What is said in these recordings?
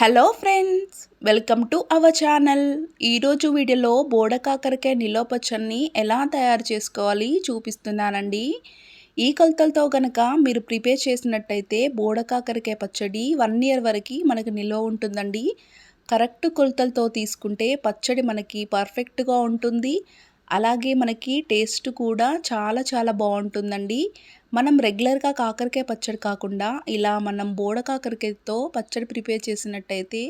Hello friends welcome to our channel ఈరోజు వీడియోలో బోడకాకరకాయ నిల్వ పచ్చడిని ఎలా తయారు చేసుకోవాలి చూపిస్తున్నానండి. ఈ కొలతలతో కనుక మీరు ప్రిపేర్ చేసినట్టయితే బోడకాకరకాయ పచ్చడి వన్ ఇయర్ వరకు మనకు నిల్వ ఉంటుందండి. కరెక్ట్ కొలతలతో తీసుకుంటే పచ్చడి మనకి పర్ఫెక్ట్గా ఉంటుంది. అలాగే మనకి టేస్ట్ కూడా చాలా చాలా బాగుంటుందండి. మనం రెగ్యులర్గా కాకరకాయ పచ్చడి కాకుండా ఇలా మనం బోడ కాకరకాయతో పచ్చడి ప్రిపేర్ చేసినట్టయితే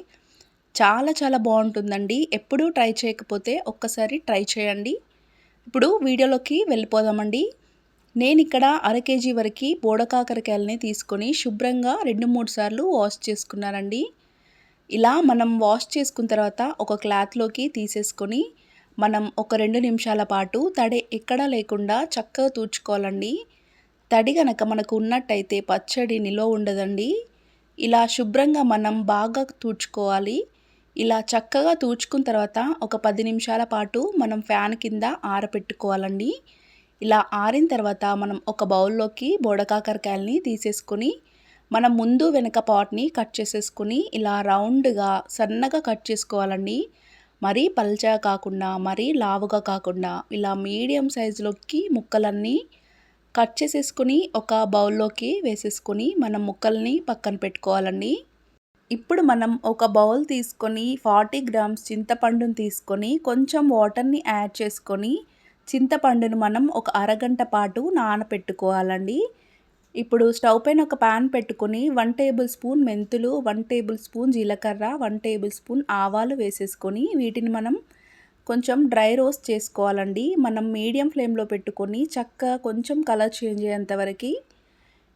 చాలా చాలా బాగుంటుందండి. ఎప్పుడూ ట్రై చేయకపోతే ఒక్కసారి ట్రై చేయండి. ఇప్పుడు వీడియోలోకి వెళ్ళిపోదామండి. నేను ఇక్కడ అర కేజీ వరకు బోడ కాకరకాయలని తీసుకొని శుభ్రంగా రెండు మూడు సార్లు వాష్ చేసుకున్నానండి. ఇలా మనం వాష్ చేసుకున్న తర్వాత ఒక క్లాత్లోకి తీసేసుకొని మనం ఒక రెండు నిమిషాల పాటు తడి ఎక్కడా లేకుండా చక్కగా తూర్చుకోవాలండి తడి గనక మనకు ఉన్నట్టయితే పచ్చడి నిలో ఉండదండి. ఇలా శుభ్రంగా మనం బాగా తూర్చుకోవాలి ఇలా చక్కగా తూర్చుకున్న తర్వాత ఒక పది నిమిషాల పాటు మనం ఫ్యాన్ కింద ఆరపెట్టుకోవాలండి. ఇలా ఆరిన తర్వాత మనం ఒక బౌల్లోకి బోడకాకరకాయలని తీసేసుకొని మనం ముందు వెనక పాట్ని కట్ చేసేసుకుని ఇలా రౌండ్గా సన్నగా కట్ చేసుకోవాలండి. మరీ పల్చగా కాకుండా మరీ లావుగా కాకుండా ఇలా మీడియం సైజులోకి ముక్కలన్నీ కట్ చేసేసుకుని ఒక బౌల్లోకి వేసేసుకొని మనం ముక్కల్ని పక్కన పెట్టుకోవాలండి. ఇప్పుడు మనం ఒక బౌల్ తీసుకొని ఫార్టీ గ్రామ్స్ చింతపండుని తీసుకొని కొంచెం వాటర్ని యాడ్ చేసుకొని చింతపండును మనం ఒక అరగంట పాటు నానపెట్టుకోవాలండి. ఇప్పుడు స్టవ్ పైన ఒక ప్యాన్ పెట్టుకొని వన్ టేబుల్ స్పూన్ మెంతులు వన్ టేబుల్ స్పూన్ జీలకర్ర వన్ టేబుల్ స్పూన్ ఆవాలు వేసేసుకొని వీటిని మనం కొంచెం డ్రై రోస్ట్ చేసుకోవాలండి. మనం మీడియం ఫ్లేమ్లో పెట్టుకొని చక్కగా కొంచెం కలర్ చేంజ్ అయ్యేంతవరకు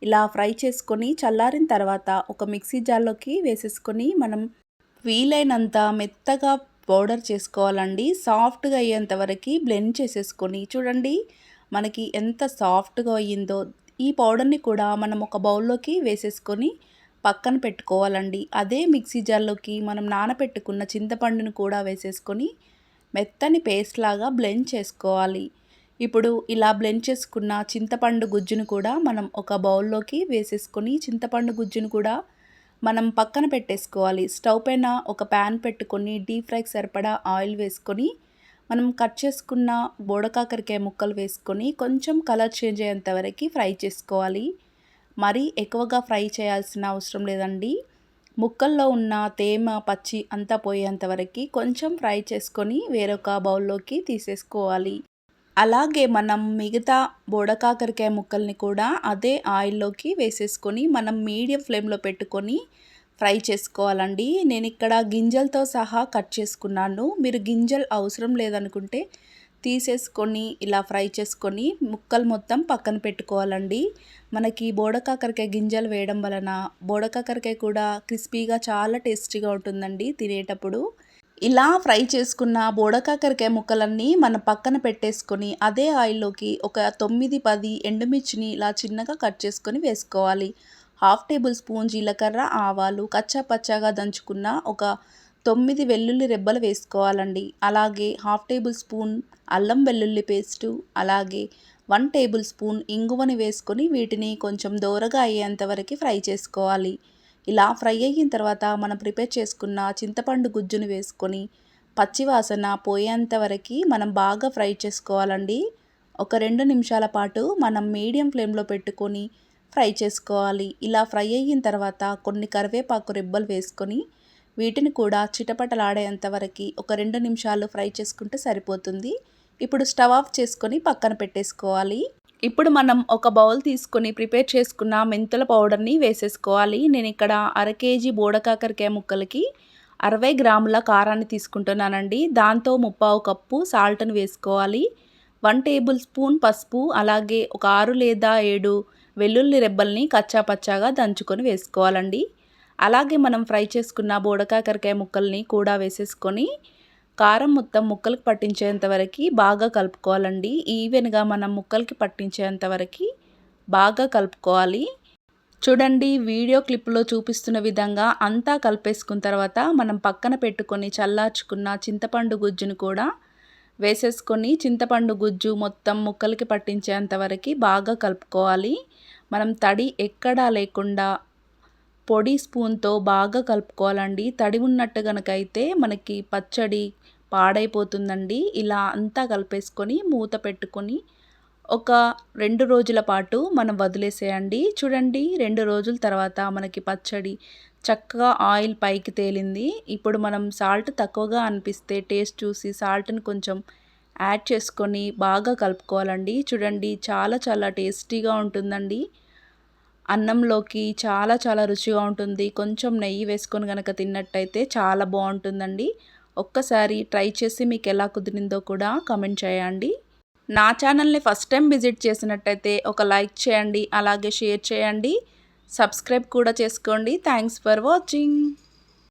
ఇలా ఫ్రై చేసుకొని చల్లారిన తర్వాత ఒక మిక్సీ జార్లోకి వేసేసుకొని మనం వీలైనంత మెత్తగా పౌడర్ చేసుకోవాలండి. సాఫ్ట్గా అయ్యేంతవరకు బ్లెండ్ చేసేసుకొని చూడండి మనకి ఎంత సాఫ్ట్గా అయ్యిందో ఈ పౌడర్ని కూడా మనం ఒక బౌల్లోకి వేసేసుకొని పక్కన పెట్టుకోవాలండి. అదే మిక్సీ జార్లోకి మనం నానపెట్టుకున్న చింతపండును కూడా వేసేసుకొని మెత్తని పేస్ట్ లాగా బ్లెండ్ చేసుకోవాలి. ఇప్పుడు ఇలా బ్లెండ్ చేసుకున్న చింతపండు గుజ్జును కూడా మనం ఒక బౌల్లోకి వేసేసుకొని చింతపండు గుజ్జును కూడా మనం పక్కన పెట్టేసుకోవాలి. స్టవ్ పైన ఒక ప్యాన్ పెట్టుకొని డీప్ ఫ్రైకి సరిపడా ఆయిల్ వేసుకొని మనం కట్ చేసుకున్న బోడకాకరికాయ ముక్కలు వేసుకొని కొంచెం కలర్ చేంజ్ అయ్యేంత వరకు ఫ్రై చేసుకోవాలి. మరీ ఎక్కువగా ఫ్రై చేయాల్సిన అవసరం లేదండి. ముక్కల్లో ఉన్న తేమ పచ్చి అంతా పోయేంత వరకు కొంచెం ఫ్రై చేసుకొని వేరొక బౌల్లోకి తీసేసుకోవాలి. అలాగే మనం మిగతా బోడకాకరికాయ ముక్కల్ని కూడా అదే ఆయిల్లోకి వేసేసుకొని మనం మీడియం ఫ్లేమ్లో పెట్టుకొని ఫ్రై చేసుకోవాలండి. నేను ఇక్కడ గింజలతో సహా కట్ చేసుకున్నాను. మీరు గింజలు అవసరం లేదనుకుంటే తీసేసుకొని ఇలా ఫ్రై చేసుకొని ముక్కలు మొత్తం పక్కన పెట్టుకోవాలండి. మనకి బోడకాకరకాయ గింజలు వేయడం వలన బోడకాకరకాయ కూడా క్రిస్పీగా చాలా టేస్టీగా ఉంటుందండి తినేటప్పుడు. ఇలా ఫ్రై చేసుకున్న బోడకాకరకాయ ముక్కలన్నీ మనం పక్కన పెట్టేసుకొని అదే ఆయిల్లోకి ఒక తొమ్మిది పది ఎండుమిర్చిని ఇలా చిన్నగా కట్ చేసుకొని వేసుకోవాలి. హాఫ్ టేబుల్ స్పూన్ జీలకర్ర ఆవాలు కచ్చా పచ్చాగా దంచుకున్న ఒక తొమ్మిది వెల్లుల్లి రెబ్బలు వేసుకోవాలండి. అలాగే హాఫ్ టేబుల్ స్పూన్ అల్లం వెల్లుల్లి పేస్టు అలాగే వన్ టేబుల్ స్పూన్ ఇంగువని వేసుకొని వీటిని కొంచెం దోరగా అయ్యేంత వరకు ఫ్రై చేసుకోవాలి. ఇలా ఫ్రై అయిన తర్వాత మనం ప్రిపేర్ చేసుకున్న చింతపండు గుజ్జును వేసుకొని పచ్చివాసన పోయేంత వరకు మనం బాగా ఫ్రై చేసుకోవాలండి. ఒక రెండు నిమిషాల పాటు మనం మీడియం ఫ్లేమ్లో పెట్టుకొని ఫ్రై చేసుకోవాలి. ఇలా ఫ్రై అయిన తర్వాత కొన్ని కరివేపాకు రెబ్బలు వేసుకొని వీటిని కూడా చిటపటలాడేంత వరకు ఒక రెండు నిమిషాలు ఫ్రై చేసుకుంటే సరిపోతుంది. ఇప్పుడు స్టవ్ ఆఫ్ చేసుకొని పక్కన పెట్టేసుకోవాలి. ఇప్పుడు మనం ఒక బౌల్ తీసుకొని ప్రిపేర్ చేసుకున్న మెంతుల పౌడర్ని వేసేసుకోవాలి. నేను ఇక్కడ అర కేజీ బోడకాకరకాయ ముక్కలకి అరవై గ్రాముల కారాన్ని తీసుకుంటున్నానండి. దాంతో ముప్పావు కప్పు సాల్ట్ని వేసుకోవాలి. వన్ టేబుల్ స్పూన్ పసుపు అలాగే ఒక ఆరు లేదా ఏడు వెల్లుల్లి రెబ్బల్ని కచ్చా పచ్చాగా దంచుకొని వేసుకోవాలండి. అలాగే మనం ఫ్రై చేసుకున్న బోడకాకరకాయ ముక్కల్ని కూడా వేసేసుకొని కారం మొత్తం ముక్కలకు పట్టించేంత వరకు బాగా కలుపుకోవాలండి. ఈవెన్గా మనం ముక్కలకి పట్టించేంత వరకు బాగా కలుపుకోవాలి. చూడండి వీడియో క్లిప్లో చూపిస్తున్న విధంగా అంతా కలిపేసుకున్న తర్వాత మనం పక్కన పెట్టుకొని చల్లార్చుకున్న చింతపండు గుజ్జును కూడా వేసేసుకొని చింతపండు గుజ్జు మొత్తం ముక్కలకి పట్టించేంత వరకు బాగా కలుపుకోవాలి. మనం తడి ఎక్కడా లేకుండా పొడి స్పూన్తో బాగా కలుపుకోవాలండి. తడి ఉన్నట్టు కనుక అయితే మనకి పచ్చడి పాడైపోతుందండి. ఇలా అంతా కలిపేసుకొని మూత పెట్టుకొని ఒక రెండు రోజుల పాటు మనం వదిలేసేయండి. చూడండి రెండు రోజుల తర్వాత మనకి పచ్చడి చక్కగా ఆయిల్ పైకి తేలింది. ఇప్పుడు మనం సాల్ట్ తక్కువగా అనిపిస్తే టేస్ట్ చూసి సాల్ట్ని కొంచెం యాడ్ చేసుకొని బాగా కలుపుకోవాలండి. చూడండి చాలా చాలా టేస్టీగా ఉంటుందండి. అన్నంలోకి చాలా చాలా రుచిగా ఉంటుంది. కొంచెం నెయ్యి వేసుకొని కనుక తిన్నట్టయితే చాలా బాగుంటుందండి. ఒక్కసారి ట్రై చేసి మీకు ఎలా కుదిరిందో కూడా కమెంట్ చేయండి. నా ఛానల్ని ఫస్ట్ టైం విజిట్ చేసినట్టయితే ఒక లైక్ చేయండి అలాగే షేర్ చేయండి. సబ్స్క్రైబ్ కూడా చేసుకోండి. Thanks for watching